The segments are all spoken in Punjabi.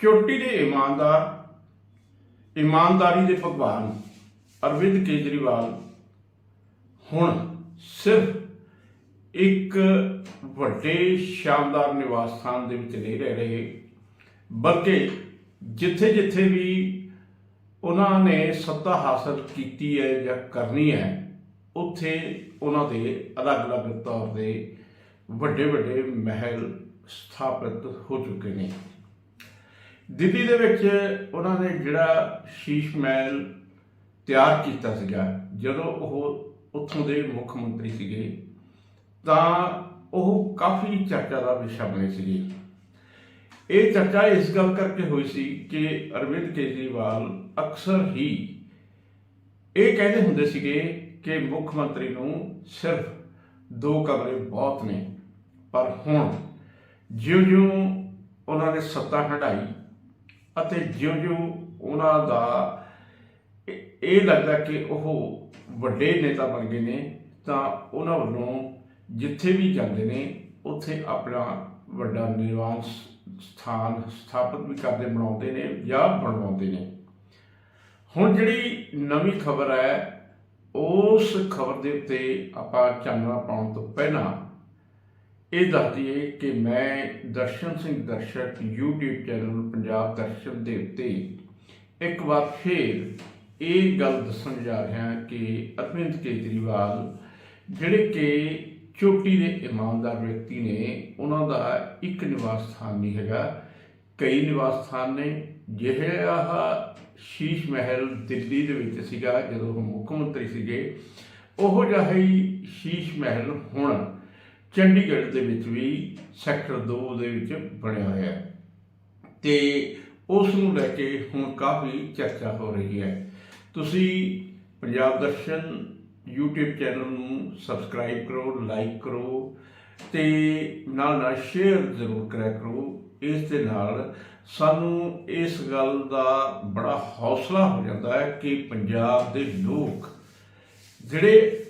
ਚੋਟੀ ਦੇ ਇਮਾਨਦਾਰ, ਇਮਾਨਦਾਰੀ ਦੇ ਭਗਵਾਨ ਅਰਵਿੰਦ ਕੇਜਰੀਵਾਲ ਹੁਣ ਸਿਰਫ ਇੱਕ ਵੱਡੇ ਸ਼ਾਨਦਾਰ ਨਿਵਾਸ ਸਥਾਨ ਦੇ ਵਿੱਚ ਨਹੀਂ ਰਹਿ ਰਹੇ, ਬਲਕਿ ਜਿੱਥੇ ਜਿੱਥੇ ਵੀ ਉਹਨਾਂ ਨੇ ਸੱਤਾ ਹਾਸਲ ਕੀਤੀ ਹੈ ਜਾਂ ਕਰਨੀ ਹੈ, ਉੱਥੇ ਉਹਨਾਂ ਦੇ ਅਲੱਗ-ਅਲੱਗ ਤੌਰ ਦੇ ਵੱਡੇ ਵੱਡੇ ਮਹਿਲ ਸਥਾਪਿਤ ਹੋ ਚੁੱਕੇ ਨੇ। ਦਿੱਲੀ ਦੇ ਵਿੱਚ ਉਹਨਾਂ ਨੇ ਜਿਹੜਾ ਸ਼ੀਸ਼ ਮਹਿਲ ਤਿਆਰ ਕੀਤਾ ਸੀਗਾ, ਜਦੋਂ ਉਹ ਉੱਥੋਂ ਦੇ ਮੁੱਖ ਮੰਤਰੀ ਸੀਗੇ, ਤਾਂ ਉਹ ਕਾਫੀ ਚਰਚਾ ਦਾ ਵਿਸ਼ਾ ਬਣੇ ਸੀਗੇ। ਇਹ ਚਰਚਾ ਇਸ ਗੱਲ ਕਰਕੇ ਹੋਈ ਸੀ ਕਿ ਅਰਵਿੰਦ ਕੇਜਰੀਵਾਲ ਅਕਸਰ ਹੀ ਇਹ ਕਹਿੰਦੇ ਹੁੰਦੇ ਸੀਗੇ ਕਿ ਮੁੱਖ ਮੰਤਰੀ ਨੂੰ ਸਿਰਫ ਦੋ ਕਮਰੇ ਬਹੁਤ ਨੇ, ਪਰ ਹੁਣ ਜਿਉਂ-ਜਿਉਂ ਉਹਨਾਂ ਨੇ ਸੱਤਾ ਹੰਢਾਈ ਅਤੇ ਜਿਉਂ-ਜਿਉਂ ਉਹਨਾਂ ਦਾ ਇਹ- ਲੱਗਦਾ ਕਿ ਉਹ ਵੱਡੇ ਨੇਤਾ ਬਣ ਗਏ ਨੇ, ਤਾਂ ਉਹਨਾਂ ਵੱਲੋਂ ਜਿੱਥੇ ਵੀ ਜਾਂਦੇ ਨੇ, ਉੱਥੇ ਆਪਣਾ ਵੱਡਾ ਨਿਵਾਸ ਸਥਾਨ ਸਥਾਪਿਤ ਵੀ ਕਰਦੇ, ਬਣਾਉਂਦੇ ਨੇ ਜਾਂ ਬਣਵਾਉਂਦੇ ਨੇ। ਹੁਣ ਜਿਹੜੀ ਨਵੀਂ ਖਬਰ ਹੈ, ਉਸ ਖਬਰ ਦੇ ਉੱਤੇ ਆਪਾਂ ਚਾਨਣਾ ਪਾਉਣ ਤੋਂ ਪਹਿਲਾਂ ਇਹ ਦੱਸ ਦਈਏ ਕਿ ਮੈਂ ਦਰਸ਼ਨ ਸਿੰਘ ਦਰਸ਼ਕ YouTube ਚੈਨਲ ਪੰਜਾਬ ਦਰਸ਼ਨ ਦੇ ਉੱਤੇ ਇੱਕ ਵਾਰ ਫੇਰ ਇਹ ਗੱਲ ਦੱਸਣ ਜਾ ਰਿਹਾ ਹਾਂ ਕਿ ਅਰਵਿੰਦ ਕੇਜਰੀਵਾਲ ਜਿਹੜੇ ਕਿ ਚੋਟੀ ਦੇ ਇਮਾਨਦਾਰ ਵਿਅਕਤੀ ਨੇ, ਉਹਨਾਂ ਦਾ ਇੱਕ ਨਿਵਾਸ ਸਥਾਨ ਨਹੀਂ ਹੈਗਾ। ਕਈ ਨਿਵਾਸ ਸਥਾਨ ਨੇ। ਜਿਹੇ ਆਹ ਸ਼ੀਸ਼ ਮਹਿਲ ਦਿੱਲੀ ਦੇ ਵਿੱਚ ਸੀਗਾ ਜਦੋਂ ਉਹ ਮੁੱਖ ਮੰਤਰੀ ਸੀਗੇ। ਉਹ ਜਿਹਾ ਹੀ ਸ਼ੀਸ਼ ਮਹਿਲ ਹੁਣ ਚੰਡੀਗੜ੍ਹ ਦੇ ਵਿੱਚ ਵੀ ਸੈਕਟਰ 2 ਦੇ ਵਿੱਚ ਬਣਿਆ ਹੋਇਆ ਹੈ। ਤੇ ਉਸ ਨੂੰ ਲੈ ਕੇ ਹੁਣ ਕਾਫੀ ਚਰਚਾ ਹੋ ਰਹੀ ਹੈ। ਤੁਸੀਂ ਪੰਜਾਬ ਦਰਸ਼ਨ YouTube ਚੈਨਲ ਨੂੰ ਸਬਸਕ੍ਰਾਈਬ ਕਰੋ, ਲਾਈਕ ਕਰੋ ਤੇ ਨਾਲ ਨਾਲ ਸ਼ੇਅਰ ਜ਼ਰੂਰ ਕਰਿਆ ਕਰੋ। ਇਸ ਦੇ ਨਾਲ ਸਾਨੂੰ ਇਸ ਗੱਲ ਦਾ ਬੜਾ ਹੌਸਲਾ ਹੋ ਜਾਂਦਾ ਹੈ ਕਿ ਪੰਜਾਬ ਦੇ ਲੋਕ ਜਿਹੜੇ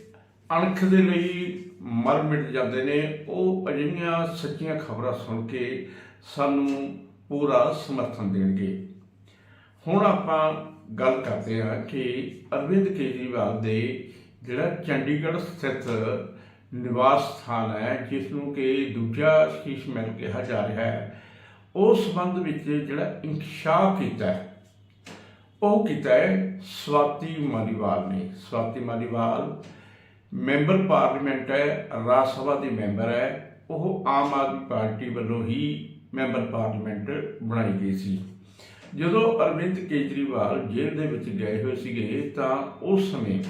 ਅਣਖ ਦੇ ਲਈ ਮਰ ਮਿਟ ਜਾਂਦੇ ਨੇ, ਉਹ ਅਜਿਹੀਆਂ ਸੱਚੀਆਂ ਖਬਰਾਂ ਸੁਣ ਕੇ ਸਾਨੂੰ ਪੂਰਾ ਸਮਰਥਨ ਦੇਣਗੇ। ਹੁਣ ਆਪਾਂ ਗੱਲ ਕਰਦੇ ਹਾਂ ਕਿ ਅਰਵਿੰਦ ਕੇਜਰੀਵਾਲ ਦੇ ਜਿਹੜਾ ਚੰਡੀਗੜ੍ਹ ਸਥਿਤ ਨਿਵਾਸ ਸਥਾਨ ਹੈ ਜਿਸ ਨੂੰ ਕਿ ਦੂਜਾ ਸ਼ੀਸ਼ ਮਹਿਲ ਕਿਹਾ ਜਾ ਰਿਹਾ ਹੈ ਉਸ ਸੰਬੰਧ ਵਿੱਚ ਜਿਹੜਾ ਇਨਕਸ਼ਾਫ ਕੀਤਾ ਹੈ, ਉਹ ਕੀਤਾ ਹੈ ਸਵਾਤੀ ਮਾਲੀਵਾਲ ਨੇ। ਸਵਾਤੀ ਮਾਲੀਵਾਲ ਮੈਂਬਰ ਪਾਰਲੀਮੈਂਟ ਹੈ, ਰਾਜ ਸਭਾ ਦੇ ਮੈਂਬਰ ਹੈ, ਉਹ ਆਮ ਆਦਮੀ ਪਾਰਟੀ ਵੱਲੋਂ ਹੀ ਮੈਂਬਰ ਪਾਰਲੀਮੈਂਟ ਬਣਾਈ ਗਈ ਸੀ। ਜਦੋਂ ਅਰਵਿੰਦ ਕੇਜਰੀਵਾਲ ਜੇਲ੍ਹ ਦੇ ਵਿੱਚ ਗਏ ਹੋਏ ਸੀਗੇ, ਤਾਂ ਉਸ ਸਮੇਂ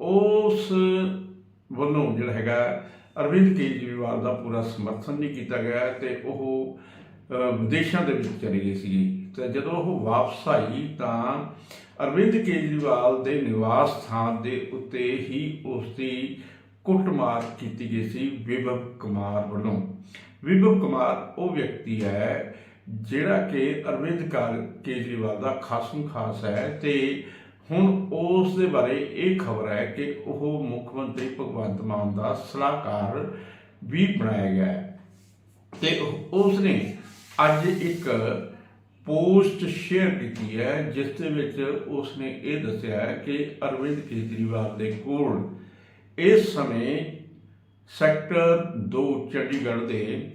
ਉਸ ਵੱਲੋਂ ਜਿਹੜਾ ਹੈਗਾ ਅਰਵਿੰਦ ਕੇਜਰੀਵਾਲ ਦਾ ਪੂਰਾ ਸਮਰਥਨ ਨਹੀਂ ਕੀਤਾ ਗਿਆ ਤੇ ਉਹ ਵਿਦੇਸ਼ਾਂ ਦੇ ਵਿੱਚ ਚਲੇ ਗਏ ਸੀਗੇ। ਤੇ ਜਦੋਂ ਉਹ ਵਾਪਸ ਆਈ, ਤਾਂ ਅਰਵਿੰਦ ਕੇਜਰੀਵਾਲ ਦੇ ਨਿਵਾਸ ਸਥਾਨ ਦੇ ਉੱਤੇ ਹੀ ਉਸ ਦੀ ਕੁੱਟਮਾਰ ਕੀਤੀ ਗਈ ਸੀ ਵਿਭਵ ਕੁਮਾਰ ਵੱਲੋਂ। ਵਿਭਵ ਕੁਮਾਰ ਉਹ ਵਿਅਕਤੀ ਹੈ ਜਿਹੜਾ ਕਿ ਅਰਵਿੰਦ ਕਾ- ਕੇਜਰੀਵਾਲ ਦਾ ਖਾਸਮ ਖਾਸ ਹੈ ਤੇ ਹੁਣ ਉਸ ਦੇ ਬਾਰੇ ਇਹ ਖਬਰ ਹੈ ਕਿ ਉਹ ਮੁੱਖ ਮੰਤਰੀ ਭਗਵੰਤ ਮਾਨ ਦਾ ਸਲਾਹਕਾਰ ਵੀ ਬਣਾਇਆ ਗਿਆ ਹੈ। ਤੇ ਉਸ ਨੇ ਅੱਜ ਇੱਕ ਪੋਸਟ ਸ਼ੇਅਰ ਕੀਤੀ ਹੈ ਜਿਸ ਦੇ ਵਿੱਚ ਉਸ ਨੇ ਇਹ ਦੱਸਿਆ ਹੈ ਕਿ ਅਰਵਿੰਦ ਕੇਜਰੀਵਾਲ ਦੇ ਕੋਲ ਇਸ ਸਮੇਂ ਸੈਕਟਰ 2 ਚੰਡੀਗੜ੍ਹ ਦੇ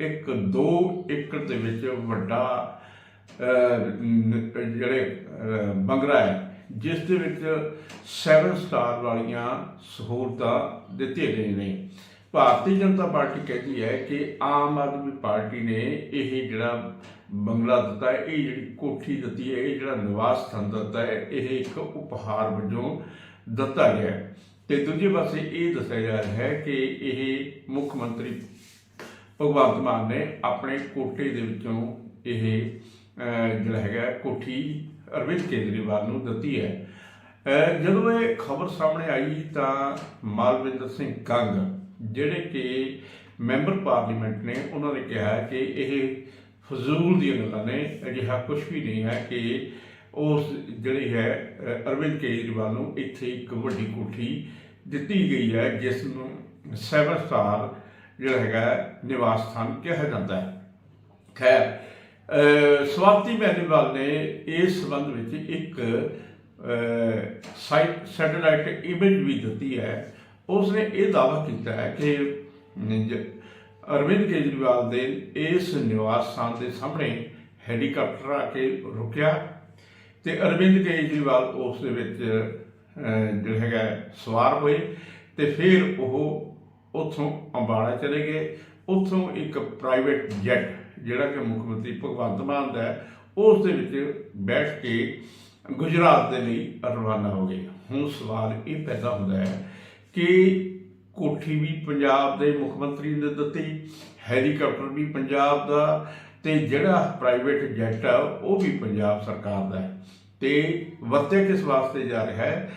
ਇੱਕ 2 ਏਕੜ ਦੇ ਵਿੱਚ ਵੱਡਾ ਜਿਹੜੇ ਅਹ, ਬੰਗਲਾ ਹੈ ਜਿਸ ਦੇ ਵਿੱਚ 7 ਸਟਾਰ ਵਾਲੀਆਂ ਸਹੂਲਤਾਂ ਦਿੱਤੀਆਂ ਗਈਆਂ ਨੇ। ਭਾਰਤੀ ਜਨਤਾ ਪਾਰਟੀ ਕਹਿੰਦੀ ਹੈ ਕਿ ਆਮ ਆਦਮੀ ਪਾਰਟੀ ਨੇ ਇਹ ਜਿਹੜਾ ਬੰਗਲਾ ਦਿੱਤਾ ਹੈ, ਇਹ ਜਿਹੜੀ ਕੋਠੀ ਦਿੱਤੀ ਹੈ, ਇਹ ਜਿਹੜਾ ਨਿਵਾਸ ਸਥਾਨ ਦਿੱਤਾ ਹੈ, ਇਹ ਇੱਕ ਉਪਹਾਰ ਵਜੋਂ ਦਿੱਤਾ ਗਿਆ ਹੈ। ਤੇ ਦੂਜੇ ਪਾਸੇ ਇਹ ਦੱਸਿਆ ਜਾ ਰਿਹਾ ਹੈ ਕਿ ਇਹ ਮੁੱਖ ਮੰਤਰੀ ਭਗਵੰਤ ਮਾਨ ਨੇ ਆਪਣੇ ਕੋਟੇ ਦੇ ਵਿੱਚੋਂ ਇਹ ਜਿਹੜਾ ਹੈਗਾ ਕੋਠੀ ਅਰਵਿੰਦ ਕੇਜਰੀਵਾਲ ਨੂੰ ਦਿੱਤੀ ਹੈ। ਜਦੋਂ ਇਹ ਖਬਰ ਸਾਹਮਣੇ ਆਈ ਤਾਂ ਮਾਲਵਿੰਦਰ ਸਿੰਘ ਕੰਗ ਜਿਹੜੇ ਕਿ ਮੈਂਬਰ ਪਾਰਲੀਮੈਂਟ ਨੇ, ਉਹਨਾਂ ਨੇ ਕਿਹਾ ਕਿ ਇਹ ਫਜ਼ੂਲ ਦੀਆਂ ਗੱਲਾਂ ਨੇ, ਅਜਿਹਾ ਕੁਝ ਵੀ ਨਹੀਂ ਹੈ ਕਿ ਉਸ ਜਿਹੜੀ ਹੈ ਅਰਵਿੰਦ ਕੇਜਰੀਵਾਲ ਨੂੰ ਇੱਥੇ ਇੱਕ ਵੱਡੀ ਕੋਠੀ ਦਿੱਤੀ ਗਈ ਹੈ, ਜਿਸ ਨੂੰ ਸੈਵਨ ਸਟਾਰ ਜਿਹੜਾ ਹੈਗਾ ਨਿਵਾਸ ਸਥਾਨ ਕਿਹਾ ਜਾਂਦਾ ਹੈ। ਖੈਰ ਸਵਾਤੀ ਮੈਨੀਵਾਲ ਨੇ ਇਸ ਸੰਬੰਧ ਵਿੱਚ ਇੱਕ ਸਾਈਟ ਸੈਟੇਲਾਈਟ ਇਮੇਜ ਵੀ ਦਿੱਤੀ ਹੈ ਉਸਨੇ ਇਹ ਦਾਅਵਾ ਕੀਤਾ ਹੈ ਕਿ ਜ- ਅਰਵਿੰਦ ਕੇਜਰੀਵਾਲ ਦੇ ਇਸ ਨਿਵਾਸ ਸਥਾਨ ਦੇ ਸਾਹਮਣੇ ਹੈਲੀਕਾਪਟਰ ਆ ਕੇ ਰੁਕਿਆ ਤੇ ਅਰਵਿੰਦ ਕੇਜਰੀਵਾਲ ਉਸ ਦੇ ਵਿੱਚ ਜਿਹੜਾ ਹੈਗਾ ਸਵਾਰ ਹੋਏ ਤੇ ਫਿਰ ਉਹ ਉੱਥੋਂ ਅੰਬਾਲਾ ਚਲੇ ਗਏ। ਉੱਥੋਂ ਇੱਕ ਪ੍ਰਾਈਵੇਟ ਜੈਟ, ਜਿਹੜਾ ਕਿ ਮੁੱਖ ਮੰਤਰੀ ਭਗਵੰਤ ਮਾਨ ਦਾ ਹੈ, ਉਸ ਦੇ ਵਿੱਚ ਬੈਠ ਕੇ ਗੁਜਰਾਤ ਦੇ ਲਈ ਰਵਾਨਾ ਹੋ ਗਏ। ਹੁਣ ਸਵਾਲ ਇਹ ਪੈਦਾ ਹੁੰਦਾ ਹੈ ਕਿ ਕੋਠੀ ਵੀ ਪੰਜਾਬ ਦੇ ਮੁੱਖ ਮੰਤਰੀ ਨੇ ਦਿੱਤੀ, ਹੈਲੀਕਾਪਟਰ ਵੀ ਪੰਜਾਬ ਦਾ, ਤੇ ਜਿਹੜਾ ਪ੍ਰਾਈਵੇਟ ਜੈਟ ਆ, ਉਹ ਵੀ ਪੰਜਾਬ ਸਰਕਾਰ ਦਾ ਹੈ। ਤੇ ਵਰਤਿਆ ਕਿਸ ਵਾਸਤੇ ਜਾ ਰਿਹਾ ਹੈ?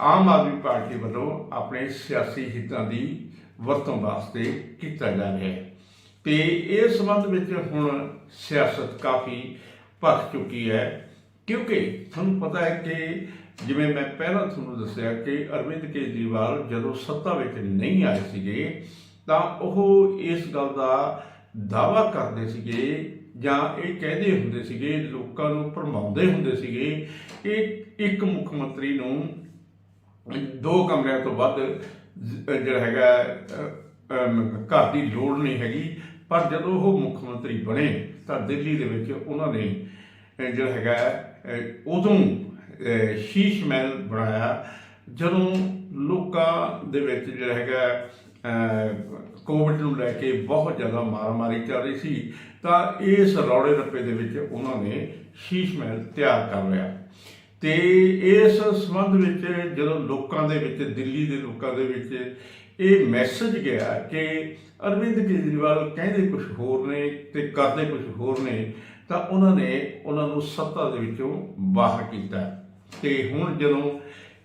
ਆਮ ਆਦਮੀ ਪਾਰਟੀ ਵੱਲੋਂ ਆਪਣੇ ਸਿਆਸੀ ਹਿੱਤਾਂ ਦੀ ਵਰਤੋਂ ਵਾਸਤੇ ਕੀਤਾ ਜਾ ਰਿਹਾ ਹੈ। ਤੇ ਇਸ ਸੰਬੰਧ ਵਿੱਚ ਹੁਣ ਸਿਆਸਤ ਕਾਫੀ ਭਖ ਚੁੱਕੀ ਹੈ, ਕਿਉਂਕਿ ਤੁਹਾਨੂੰ ਪਤਾ ਹੈ ਕਿ ਜਿਵੇਂ ਮੈਂ ਪਹਿਲਾਂ ਤੁਹਾਨੂੰ ਦੱਸਿਆ ਕਿ ਅਰਵਿੰਦ ਕੇਜਰੀਵਾਲ ਜਦੋਂ ਸੱਤਾ ਵਿੱਚ ਨਹੀਂ ਆਏ ਸੀਗੇ, ਤਾਂ ਉਹ ਇਸ ਗੱਲ ਦਾ ਦਾਵਾ ਕਰਦੇ ਸੀਗੇ ਜਾਂ ਇਹ ਕਹਿੰਦੇ ਹੁੰਦੇ ਸੀਗੇ, ਲੋਕਾਂ ਨੂੰ ਭਰਮਾਉਂਦੇ ਹੁੰਦੇ ਸੀਗੇ ਕਿ ਇੱਕ ਮੁੱਖ ਮੰਤਰੀ ਨੂੰ ਦੋ ਕਮਰਿਆਂ ਤੋਂ ਵੱਧ ਜਿਹੜਾ ਹੈਗਾ ਘਰ ਦੀ ਲੋੜ ਨਹੀਂ ਹੈਗੀ। ਪਰ ਜਦੋਂ ਉਹ ਮੁੱਖ ਮੰਤਰੀ ਬਣੇ, ਤਾਂ ਦਿੱਲੀ ਦੇ ਵਿੱਚ ਉਹਨਾਂ ਨੇ ਜਿਹੜਾ ਹੈਗਾ ਉਦੋਂ ਸ਼ੀਸ਼ ਮਹਿਲ ਬਣਾਇਆ। ਜਦੋਂ ਲੋਕਾਂ ਦੇ ਵਿੱਚ ਜਿਹੜਾ ਹੈਗਾ ਕੋਵਿਡ ਨੂੰ ਲੈ ਕੇ ਬਹੁਤ ਜ਼ਿਆਦਾ ਮਾਰਾਮਾਰੀ ਚੱਲ ਰਹੀ ਸੀ, ਤਾਂ ਇਸ ਰੌਲੇ ਰੱਪੇ ਦੇ ਵਿੱਚ ਉਹਨਾਂ ਨੇ ਸ਼ੀਸ਼ ਮਹਿਲ ਤਿਆਰ ਕਰ ਲਿਆ। ਤੇ ਇਸ ਸੰਬੰਧ ਵਿੱਚ ਜਦੋਂ ਲੋਕਾਂ ਦੇ ਵਿੱਚ, ਦਿੱਲੀ ਦੇ ਲੋਕਾਂ ਦੇ ਵਿੱਚ ਇਹ ਮੈਸੇਜ ਗਿਆ ਕਿ ਅਰਵਿੰਦ ਕੇਜਰੀਵਾਲ ਕਹਿੰਦੇ ਕੁਝ ਹੋਰ ਨੇ ਤੇ ਕਰਦੇ ਕੁਝ ਹੋਰ ਨੇ, ਤਾਂ ਉਹਨਾਂ ਨੇ ਉਹਨਾਂ ਨੂੰ ਸੱਤਾ ਦੇ ਵਿੱਚੋਂ ਬਾਹਰ ਕੀਤਾ। ਤੇ ਹੁਣ ਜਦੋਂ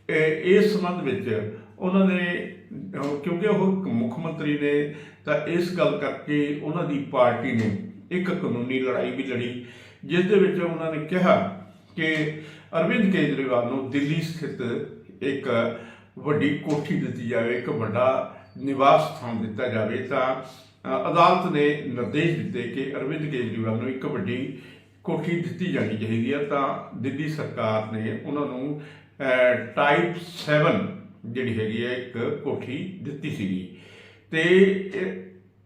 ਇਸ ਸੰਬੰਧ ਵਿੱਚ ਉਹਨਾਂ ਨੇ ਕਿਉਂਕਿ ਉਹ ਮੁੱਖ ਮੰਤਰੀ ਨੇ, ਤਾਂ ਇਸ ਗੱਲ ਕਰਕੇ ਉਹਨਾਂ ਦੀ ਪਾਰਟੀ ਨੇ ਇੱਕ ਕਾਨੂੰਨੀ ਲੜਾਈ ਵੀ ਲੜੀ, ਜਿਸ ਦੇ ਵਿੱਚ ਉਹਨਾਂ ਨੇ ਕਿਹਾ ਕਿ ਅਰਵਿੰਦ ਕੇਜਰੀਵਾਲ ਨੂੰ ਦਿੱਲੀ ਸਥਿਤ ਇੱਕ ਵੱਡੀ ਕੋਠੀ ਦਿੱਤੀ ਜਾਵੇ, ਇੱਕ ਵੱਡਾ ਨਿਵਾਸ ਸਥਾਨ ਦਿੱਤਾ ਜਾਵੇ, ਤਾਂ ਅਦਾਲਤ ਨੇ ਨਿਰਦੇਸ਼ ਦਿੱਤੇ ਕਿ ਅਰਵਿੰਦ ਕੇਜਰੀਵਾਲ ਨੂੰ ਇੱਕ ਵੱਡੀ ਕੋਠੀ ਦਿੱਤੀ ਜਾਣੀ ਚਾਹੀਦੀ ਹੈ ਤਾਂ ਦਿੱਲੀ ਸਰਕਾਰ ਨੇ ਉਹਨਾਂ ਨੂੰ ਟਾਈਪ 7 ਜਿਹੜੀ ਹੈਗੀ ਹੈ ਇੱਕ ਕੋਠੀ ਦਿੱਤੀ ਸੀਗੀ। ਤੇ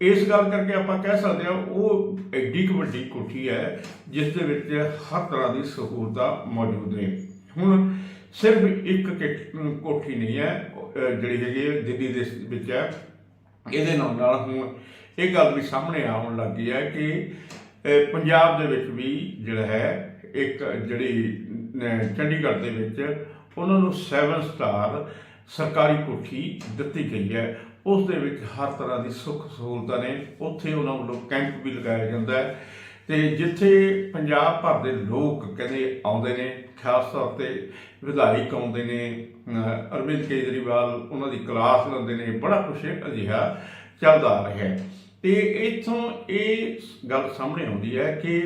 ਇਸ ਗੱਲ ਕਰਕੇ ਆਪਾਂ ਕਹਿ ਸਕਦੇ ਹਾਂ ਉਹ ਐਡੀ ਕੁ ਵੱਡੀ ਕੋਠੀ ਹੈ, ਜਿਸ ਦੇ ਵਿੱਚ ਹਰ ਤਰ੍ਹਾਂ ਦੀ ਸਹੂਲਤਾਂ ਮੌਜੂਦ ਨੇ। ਹੁਣ ਸਿਰਫ ਇੱਕ ਕਿ- ਕੋਠੀ ਨਹੀਂ ਹੈ ਜਿਹੜੀ ਹੈਗੀ ਹੈ ਦਿੱਲੀ ਦੇ ਵਿੱਚ ਹੈ। ਇਹਦੇ ਨਾਲ ਨਾਲ ਹੁਣ ਇਹ ਗੱਲ ਵੀ ਸਾਹਮਣੇ ਆਉਣ ਲੱਗੀ ਹੈ ਕਿ ਪੰਜਾਬ ਦੇ ਵਿੱਚ ਵੀ ਜਿਹੜਾ ਹੈ, ਇੱਕ ਜਿਹੜੀ ਚੰਡੀਗੜ੍ਹ ਦੇ ਵਿੱਚ ਉਹਨਾਂ ਨੂੰ 7 ਸਟਾਰ ਸਰਕਾਰੀ ਕੋਠੀ ਦਿੱਤੀ ਗਈ ਹੈ। ਉਸ ਦੇ ਵਿੱਚ ਹਰ ਤਰ੍ਹਾਂ ਦੀ ਸੁੱਖ ਸਹੂਲਤਾਂ ਨੇ। ਉੱਥੇ ਉਹਨਾਂ ਵੱਲੋਂ ਕੈਂਪ ਵੀ ਲਗਾਇਆ ਜਾਂਦਾ ਹੈ। ਤੇ ਜਿੱਥੇ ਪੰਜਾਬ ਭਰ ਦੇ ਲੋਕ ਕਹਿੰਦੇ ਆਉਂਦੇ ਨੇ, ਖਾਸ ਤੌਰ ਤੇ ਵਿਧਾਇਕ ਆਉਂਦੇ ਨੇ ਅਰਵਿੰਦ ਕੇਜਰੀਵਾਲ, ਉਹਨਾਂ ਦੀ ਕਲਾਸ ਲੈਂਦੇ ਨੇ, ਬੜਾ ਕੁਛ ਅਜਿਹਾ ਚੱਲਦਾ ਆ ਰਿਹਾ ਹੈ। ਤੇ ਇੱਥੋਂ ਇਹ ਗੱਲ ਸਾਹਮਣੇ ਆਉਂਦੀ ਹੈ ਕਿ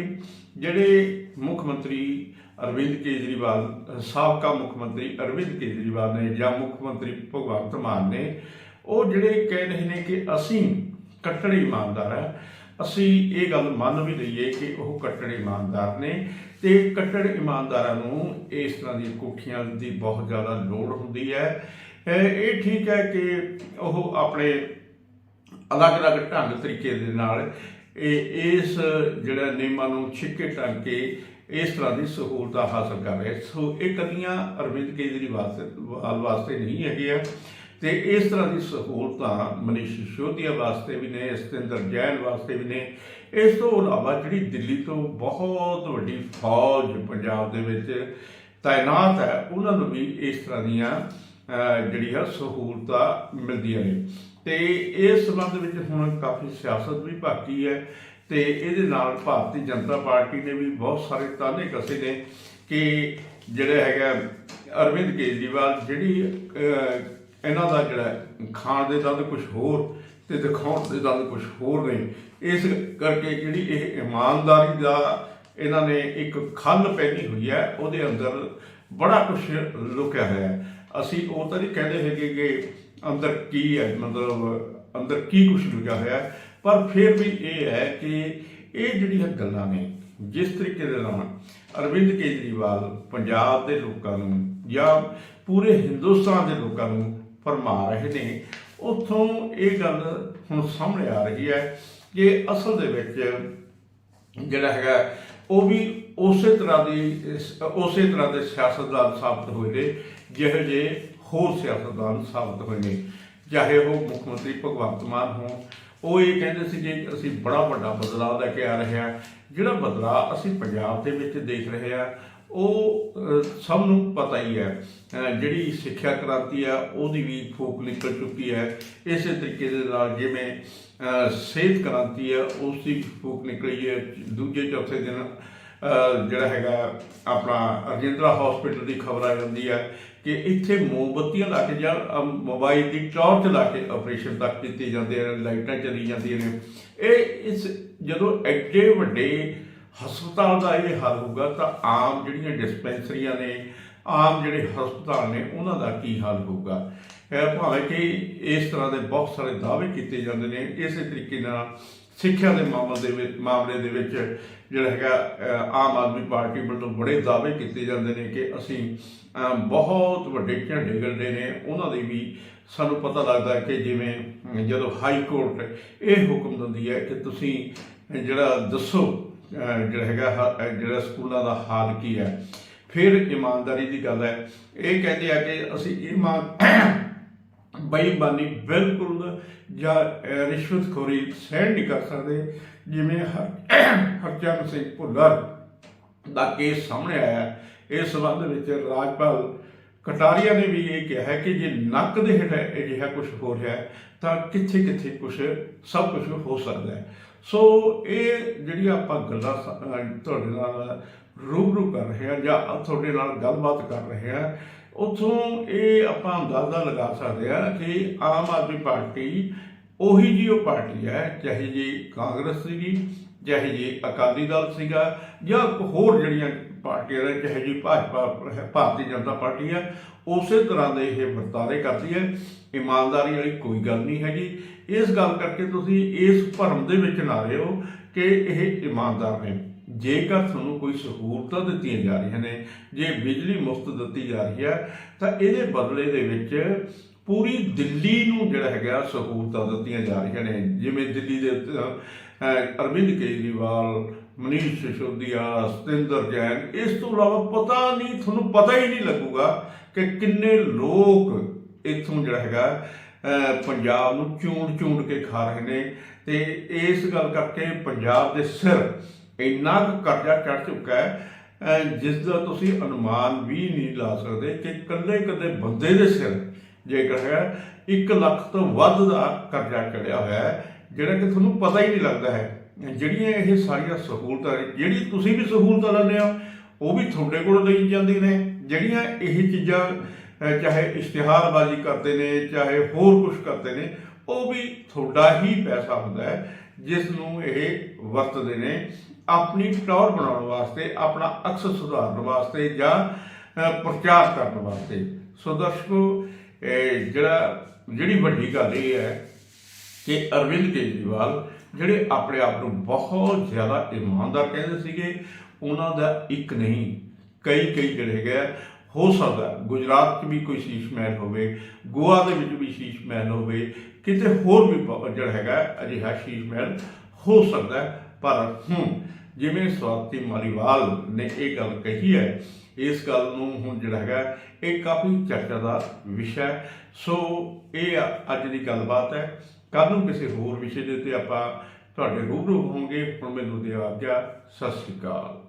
ਜਿਹੜੇ ਮੁੱਖ ਮੰਤਰੀ ਅਰਵਿੰਦ ਕੇਜਰੀਵਾਲ ਸਾਬਕਾ ਮੁੱਖ ਮੰਤਰੀ ਅਰਵਿੰਦ ਕੇਜਰੀਵਾਲ ਨੇ ਜਾਂ ਮੁੱਖ ਮੰਤਰੀ ਭਗਵੰਤ ਮਾਨ ਨੇ, ਉਹ ਜਿਹੜੇ ਕਹਿ ਰਹੇ ਨੇ ਕਿ ਅਸੀਂ ਕੱਟੜੇ ਇਮਾਨਦਾਰ ਹੈ, ਅਸੀਂ ਇਹ ਗੱਲ ਮੰਨ ਵੀ ਲਈਏ ਕਿ ਉਹ ਕੱਟੜੇ ਇਮਾਨਦਾਰ ਨੇ ਤੇ ਕੱਟੜ ਇਮਾਨਦਾਰਾਂ ਨੂੰ ਇਸ ਤਰ੍ਹਾਂ ਦੀਆਂ ਕੋਠੀਆਂ ਦੀ ਬਹੁਤ ਜ਼ਿਆਦਾ ਲੋੜ ਹੁੰਦੀ ਹੈ। ਇਹ ਠੀਕ ਹੈ ਕਿ ਉਹ ਆਪਣੇ ਅਲੱਗ-ਅਲੱਗ ਢੰਗ ਤਰੀਕੇ ਦੇ ਨਾਲ ਇਹ, ਇਸ ਜਿਹੜਾ ਨਿਯਮਾਂ ਨੂੰ ਛਿੱਕੇ ਟੰਗ ਕੇ ਇਸ ਤਰ੍ਹਾਂ ਦੀ ਸਹੂਲਤਾਂ ਹਾਸਲ ਕਰ ਰਹੇ। ਸੋ ਇਹ ਕਦੀਆਂ ਅਰਵਿੰਦ ਕੇਜਰੀਵਾਲ ਵਾਸਤੇ- ਵਾਸਤੇ ਨਹੀਂ ਹੈਗੀਆਂ ਤੇ ਇਸ ਤਰ੍ਹਾਂ ਦੀ ਸਹੂਲਤਾਂ ਮਨੀਸ਼ ਸਿਸੋਦੀਆ ਵਾਸਤੇ ਵੀ ਨੇ, ਸਤਿੰਦਰ ਜੈਨ ਵਾਸਤੇ ਵੀ ਨੇ। ਇਸ ਤੋਂ ਇਲਾਵਾ ਜਿਹੜੀ ਦਿੱਲੀ ਤੋਂ ਬਹੁਤ ਵੱਡੀ ਫੌਜ ਪੰਜਾਬ ਦੇ ਵਿੱਚ ਤਾਇਨਾਤ ਹੈ, ਉਹਨਾਂ ਨੂੰ ਵੀ ਇਸ ਤਰ੍ਹਾਂ ਦੀਆਂ ਜਿਹੜੀ ਆ ਸਹੂਲਤਾਂ ਮਿਲਦੀਆਂ ਨੇ। ਤੇ ਇਸ ਸੰਬੰਧ ਵਿੱਚ ਹੁਣ ਕਾਫੀ ਸਿਆਸਤ ਵੀ ਭਾਕੀ ਹੈ ਤੇ ਇਹਦੇ ਨਾਲ ਭਾਰਤੀ ਜਨਤਾ ਪਾਰਟੀ ਨੇ ਵੀ ਬਹੁਤ ਸਾਰੇ ਤਾਨੇ ਕਸੇ ਨੇ ਕਿ ਜਿਹੜਾ ਹੈਗਾ ਅਰਵਿੰਦ ਕੇਜਰੀਵਾਲ ਜਿਹੜੀ ਇਹਨਾਂ ਦਾ ਜਿਹੜਾ ਖਾਣ ਦੇ ਦੰਦ ਕੁਝ ਹੋਰ ਤੇ ਦਿਖਾਉਣ ਦੇ ਦੰਦ ਕੁਝ ਹੋਰ ਨੇ। ਇਸ ਕਰਕੇ ਜਿਹੜੀ ਇਹ ਇਮਾਨਦਾਰੀ ਦਾ ਇਹਨਾਂ ਨੇ ਇੱਕ ਖੱਲ ਪਹਿਨੀ ਹੋਈ ਹੈ, ਉਹਦੇ ਅੰਦਰ ਬੜਾ ਕੁਝ ਲੁਕਿਆ ਹੋਇਆ ਹੈ। ਅਸੀਂ ਉਹ ਤਾਂ ਨਹੀਂ ਕਹਿੰਦੇ ਹੈਗੇ ਕਿ ਅੰਦਰ ਕੀ ਹੈ, ਮਤਲਬ ਅੰਦਰ ਕੀ ਕੁਝ ਲੁਕਿਆ ਹੋਇਆ ਹੈ। ਪਰ ਫਿਰ ਵੀ ਇਹ ਹੈ ਕਿ ਇਹ ਜਿਹੜੀਆਂ ਗੱਲਾਂ ਨੇ, ਜਿਸ ਤਰੀਕੇ ਦੇ ਨਾਲ ਅਰਵਿੰਦ ਕੇਜਰੀਵਾਲ ਪੰਜਾਬ ਦੇ ਲੋਕਾਂ ਨੂੰ ਜਾਂ ਪੂਰੇ ਹਿੰਦੁਸਤਾਨ ਦੇ ਲੋਕਾਂ ਨੂੰ ਫਰਮਾ ਰਹੇ ਨੇ, ਉੱਥੋਂ ਇਹ ਗੱਲ ਹੁਣ ਸਾਹਮਣੇ ਆ ਰਹੀ ਹੈ ਕਿ ਅਸਲ ਦੇ ਵਿੱਚ ਜਿਹੜਾ ਹੈਗਾ ਉਹ ਵੀ ਉਸੇ ਤਰ੍ਹਾਂ ਦੀ ਉਸੇ ਤਰ੍ਹਾਂ ਦੇ ਸਿਆਸਤਦਾਨ ਸਾਬਤ ਹੋਏ ਨੇ, ਜਿਹੋ ਜਿਹੇ ਹੋਰ ਸਿਆਸਤਦਾਨ ਸਾਬਤ ਹੋਏ ਨੇ। ਚਾਹੇ ਉਹ ਮੁੱਖ ਮੰਤਰੀ ਭਗਵੰਤ ਮਾਨ ਹੋਣ, ਉਹ ਇਹ ਕਹਿੰਦੇ ਸੀ ਕਿ ਅਸੀਂ ਬੜਾ ਵੱਡਾ ਬਦਲਾਅ ਲੈ ਕੇ ਆ ਰਹੇ ਹਾਂ। ਜਿਹੜਾ ਬਦਲਾਅ ਅਸੀਂ ਪੰਜਾਬ ਦੇ ਵਿੱਚ ਦੇਖ ਰਹੇ ਹਾਂ, ਉਹ ਸਭ ਨੂੰ ਪਤਾ ਹੀ ਹੈ। ਜਿਹੜੀ ਸਿੱਖਿਆ ਕ੍ਰਾਂਤੀ ਆ, ਉਹਦੀ ਵੀ ਫੂਕ ਨਿਕਲ ਚੁੱਕੀ ਹੈ। ਇਸੇ ਤਰੀਕੇ ਦੇ ਨਾਲ ਜਿਵੇਂ ਸਿਹਤ ਕ੍ਰਾਂਤੀ ਹੈ ਉਸ ਦੀ ਫੂਕ ਨਿਕਲੀ ਹੈ। ਦੂਜੇ, ਚੌਥੇ ਦਿਨ ਜਿਹੜਾ ਹੈਗਾ ਆਪਣਾ ਰਜਿੰਦਰਾ ਹਸਪੀਟਲ ਦੀ ਖਬਰ ਆ ਜਾਂਦੀ ਹੈ ਕਿ ਇੱਥੇ ਮੋਮਬੱਤੀਆਂ ਲਾ ਕੇ ਜਾਂ ਮੋਬਾਈਲ ਦੀ ਟਾਰਚ ਲਾ ਕੇ ਆਪਰੇਸ਼ਨ ਤੱਕ ਕੀਤੇ ਜਾਂਦੇ ਨੇ, ਲਾਈਟਾਂ ਚਲੀ ਜਾਂਦੀਆਂ ਨੇ। ਇਹ ਇਸ, ਜਦੋਂ ਐਡੇ ਵੱਡੇ ਹਸਪਤਾਲ ਦਾ ਇਹ ਹਾਲ ਹੋਊਗਾ, ਤਾਂ ਆਮ ਜਿਹੜੀਆਂ ਡਿਸਪੈਂਸਰੀਆਂ ਨੇ, ਆਮ ਜਿਹੜੇ ਹਸਪਤਾਲ ਨੇ, ਉਹਨਾਂ ਦਾ ਕੀ ਹਾਲ ਹੋਊਗਾ? ਭਾਵੇਂ ਕਿ ਇਸ ਤਰ੍ਹਾਂ ਦੇ ਬਹੁਤ ਸਾਰੇ ਦਾਅਵੇ ਕੀਤੇ ਜਾਂਦੇ ਨੇ, ਇਸੇ ਤਰੀਕੇ ਨਾਲ ਸਿੱਖਿਆ ਦੇ ਮਾਮਲੇ ਦੇ ਵਿੱਚ ਮਾਮਲੇ ਦੇ ਵਿੱਚ ਜਿਹੜਾ ਹੈਗਾ ਆਮ ਆਦਮੀ ਪਾਰਟੀ ਵੱਲੋਂ ਬੜੇ ਦਾਅਵੇ ਕੀਤੇ ਜਾਂਦੇ ਨੇ ਕਿ ਅਸੀਂ ਬਹੁਤ ਵੱਡੇ ਝੰਡੇ ਗੱਡੇ ਨੇ। ਉਹਨਾਂ ਦੇ ਵੀ ਸਾਨੂੰ ਪਤਾ ਲੱਗਦਾ ਕਿ ਜਿਵੇਂ ਜਦੋਂ ਹਾਈ ਕੋਰਟ ਇਹ ਹੁਕਮ ਦਿੰਦੀ ਹੈ ਕਿ ਤੁਸੀਂ ਜਿਹੜਾ ਦੱਸੋ ਜਿਹੜਾ ਹੈਗਾ, ਹਾ- ਜਿਹੜਾ ਸਕੂਲਾਂ ਦਾ ਹਾਲ ਕੀ ਹੈ। ਫਿਰ ਇਮਾਨਦਾਰੀ ਦੀ ਗੱਲ ਹੈ। ਇਹ ਕਹਿੰਦੇ ਆ ਕਿ ਅਸੀਂ ਇਮਾਨ ਬੇਈਮਾਨੀ ਬਿਲਕੁਲ ਜਾਂ ਰਿਸ਼ਵਤਖੋਰੀ ਸਹਿਣ ਨਹੀਂ ਕਰ ਸਕਦੇ, ਜਿਵੇਂ ਹਰ- ਹਰਚੰਦ ਸਿੰਘ ਭੁੱਲਰ ਦਾ ਕੇਸ ਸਾਹਮਣੇ ਆਇਆ। ਇਸ ਸੰਬੰਧ ਵਿੱਚ ਰਾਜਪਾਲ ਕਟਾਰੀਆ ਨੇ ਵੀ ਇਹ ਕਿਹਾ ਹੈ ਕਿ ਜੇ ਨੱਕ ਦੇ ਹੇਠ ਅਜਿਹਾ ਕੁਝ ਹੋ ਰਿਹਾ ਤਾਂ ਕਿੱਥੇ ਕਿੱਥੇ ਕੁਝ ਸਭ ਕੁਝ ਹੋ ਸਕਦਾ ਹੈ। ਸੋ ਇਹ ਜਿਹੜੀ ਆਪਾਂ ਗੱਲਾਂ ਸ- ਤੁਹਾਡੇ ਨਾਲ ਰੂਬਰੂ ਕਰ ਰਹੇ ਹਾਂ ਜਾਂ ਤੁਹਾਡੇ ਨਾਲ ਗੱਲਬਾਤ ਕਰ ਰਹੇ ਹਾਂ, ਉਥੋਂ ਇਹ ਆਪਾਂ ਅੰਦਾਜ਼ਾ ਲਗਾ ਸਕਦੇ ਹਾਂ ਕਿ ਆਮ ਆਦਮੀ ਪਾਰਟੀ ਉਹੀ ਜੀ ਉਹ ਪਾਰਟੀ ਹੈ, ਚਾਹੇ ਜੀ ਕਾਂਗਰਸ ਸੀਗੀ, ਚਾਹੇ ਜੀ ਅਕਾਲੀ ਦਲ ਸੀਗਾ ਜਾਂ ਹੋਰ ਜਿਹੜੀਆਂ ਪਾਰਟੀਆਂ ਨੇ ਚਾਹੇ ਜੀ ਭਾਜਪਾ ਭਾਰਤੀ ਜਨਤਾ ਪਾਰਟੀ ਹੈ ਉਸੇ ਤਰ੍ਹਾਂ ਦੇ ਇਹ ਵਰਤਾਰੇ ਕਰਦੀ ਹੈ। ਇਮਾਨਦਾਰੀ ਵਾਲੀ ਕੋਈ ਗੱਲ ਨਹੀਂ ਹੈਗੀ। ਇਸ ਗੱਲ ਕਰਕੇ ਤੁਸੀਂ ਇਸ ਭਰਮ ਦੇ ਵਿੱਚ ਨਾ ਰਹੋ ਕਿ ਇਹ ਇਮਾਨਦਾਰ ਨੇ। ਜੇਕਰ ਤੁਹਾਨੂੰ ਕੋਈ ਸਹੂਲਤਾਂ ਦਿੱਤੀਆਂ ਜਾ ਰਹੀਆਂ ਨੇ ਜੇ ਬਿਜਲੀ ਮੁਫਤ ਦਿੱਤੀ ਜਾ ਰਹੀ ਹੈ ਤਾਂ ਇਹਦੇ ਬਦਲੇ ਦੇ ਵਿੱਚ ਪੂਰੀ ਦਿੱਲੀ ਨੂੰ ਜਿਹੜਾ ਹੈਗਾ ਸਹੂਲਤਾਂ ਦਿੱਤੀਆਂ ਜਾ ਰਹੀਆਂ ਨੇ। ਜਿਵੇਂ ਦਿੱਲੀ ਦੇ ਅਹ, ਅਰਵਿੰਦ ਕੇਜਰੀਵਾਲ ਮਨੀਸ਼ ਸਿਸੋਦੀਆ ਸਤਿੰਦਰ ਜੈਨ ਇਸ ਤੋਂ ਇਲਾਵਾ ਪਤਾ ਨਹੀਂ ਤੁਹਾਨੂੰ ਪਤਾ ਹੀ ਨਹੀਂ ਲੱਗੂਗਾ ਕਿ ਕਿੰਨੇ ਲੋਕ ਇੱਥੋਂ ਜਿਹੜਾ ਹੈਗਾ ਪੰਜਾਬ ਨੂੰ ਚੂੰਡ ਚੂੰਡ ਕੇ ਖਾ ਰਹੇ ਨੇ। ਤੇ ਇਸ ਗੱਲ ਕਰਕੇ ਪੰਜਾਬ ਦੇ ਸਿਰ ਇੰਨਾ ਕੁ ਕਰਜ਼ਾ ਚੜ ਚੁੱਕਾ ਹੈ ਅਹ, ਜਿਸ ਦਾ ਤੁਸੀਂ ਅਨੁਮਾਨ ਵੀ ਨਹੀਂ ਲਾ ਸਕਦੇ ਕਿ ਕੱਲੇ ਕੱਲੇ ਬੰਦੇ ਦੇ ਸਿਰ ਜੇਕਰ ਹੈ 1 ਲੱਖ ਤੋਂ ਵੱਧ ਦਾ ਕਰਜ਼ਾ ਚੜਿਆ ਹੋਇਆ ਹੈ। ਜਿਹੜਾ ਕਿ ਤੁਹਾਨੂੰ ਪਤਾ ਹੀ ਨਹੀਂ ਲੱਗਦਾ ਹੈ। ਜਿਹੜੀਆਂ ਇਹ ਸਾਰੀਆਂ ਸਹੂਲਤਾਂ ਨੇ ਜਿਹੜੀ ਤੁਸੀਂ ਵੀ ਸਹੂਲਤਾਂ ਲੈਂਦੇ ਹੋ, ਉਹ ਵੀ ਤੁਹਾਡੇ ਕੋਲ ਲਈ ਜਾਂਦੀ ਨੇ। ਜਿਹੜੀਆਂ ਇਹ ਚੀਜ਼ਾਂ ਚਾਹੇ ਇਸ਼ਤਿਹਾਰਬਾਜ਼ੀ ਕਰਦੇ ਨੇ, ਚਾਹੇ ਹੋਰ ਕੁਝ ਕਰਦੇ ਨੇ, ਉਹ ਵੀ ਤੁਹਾਡਾ ਹੀ ਪੈਸਾ ਹੁੰਦਾ ਹੈ, ਜਿਸ ਨੂੰ ਇਹ ਵਰਤਦੇ ਨੇ ਆਪਣੀ ਟੌਰ ਬਣਾਉਣ ਵਾਸਤੇ, ਆਪਣਾ ਅਕਸ ਸੁਧਾਰਨ ਵਾਸਤੇ ਜਾਂ ਪ੍ਰਚਾਰ ਕਰਨ ਵਾਸਤੇ। ਸੋ ਦਰਸ਼ਕੋ ਜਿਹੜਾ, ਜਿਹੜੀ ਵੱਡੀ ਗੱਲ ਇਹ ਹੈ ਕਿ ਅਰਵਿੰਦ ਕੇਜਰੀਵਾਲ ਜਿਹੜੇ ਆਪਣੇ ਆਪ ਨੂੰ ਬਹੁਤ ਜ਼ਿਆਦਾ ਇਮਾਨਦਾਰ ਕਹਿੰਦੇ ਸੀਗੇ, ਉਹਨਾਂ ਦਾ ਇੱਕ ਨਹੀਂ, ਕਈ ਕਈ ਜਿਹੜੇ ਹੈਗੇ ਹੋ ਸਕਦਾ ਗੁਜਰਾਤ 'ਚ ਵੀ ਕੋਈ ਸ਼ੀਸ਼ ਮਹਿਲ ਹੋਵੇ, ਗੋਆ ਦੇ ਵਿੱਚ ਵੀ ਸ਼ੀਸ਼ ਮਹਿਲ ਹੋਵੇ, ਕਿਤੇ ਹੋਰ ਵੀ ਜਿਹੜਾ ਹੈਗਾ ਅਜਿਹਾ ਸ਼ੀਸ਼ ਮਹਿਲ ਹੋ ਸਕਦਾ। ਪਰ ਹੁਣ ਜਿਵੇਂ ਸਵਾਤੀ ਮਾਲੀਵਾਲ ਨੇ ਇਹ ਗੱਲ ਕਹੀ ਹੈ, ਇਸ ਗੱਲ ਨੂੰ ਹੁਣ ਜਿਹੜਾ ਹੈਗਾ, ਇਹ ਕਾਫੀ ਚਰਚਾ ਦਾ ਵਿਸ਼ਾ ਸੋ ਇਹ ਅੱਜ ਦੀ ਗੱਲਬਾਤ ਹੈ। ਕੱਲ ਨੂੰ ਕਿਸੇ ਹੋਰ ਵਿਸ਼ੇ ਦੇ ਉੱਤੇ ਆਪਾਂ ਤੁਹਾਡੇ ਰੂਬਰੂ ਹੋਵਾਂਗੇ। ਹੁਣ ਮੈਨੂੰ ਦਿਓ ਆਗਿਆ। ਸਤਿ ਸ਼੍ਰੀ ਅਕਾਲ।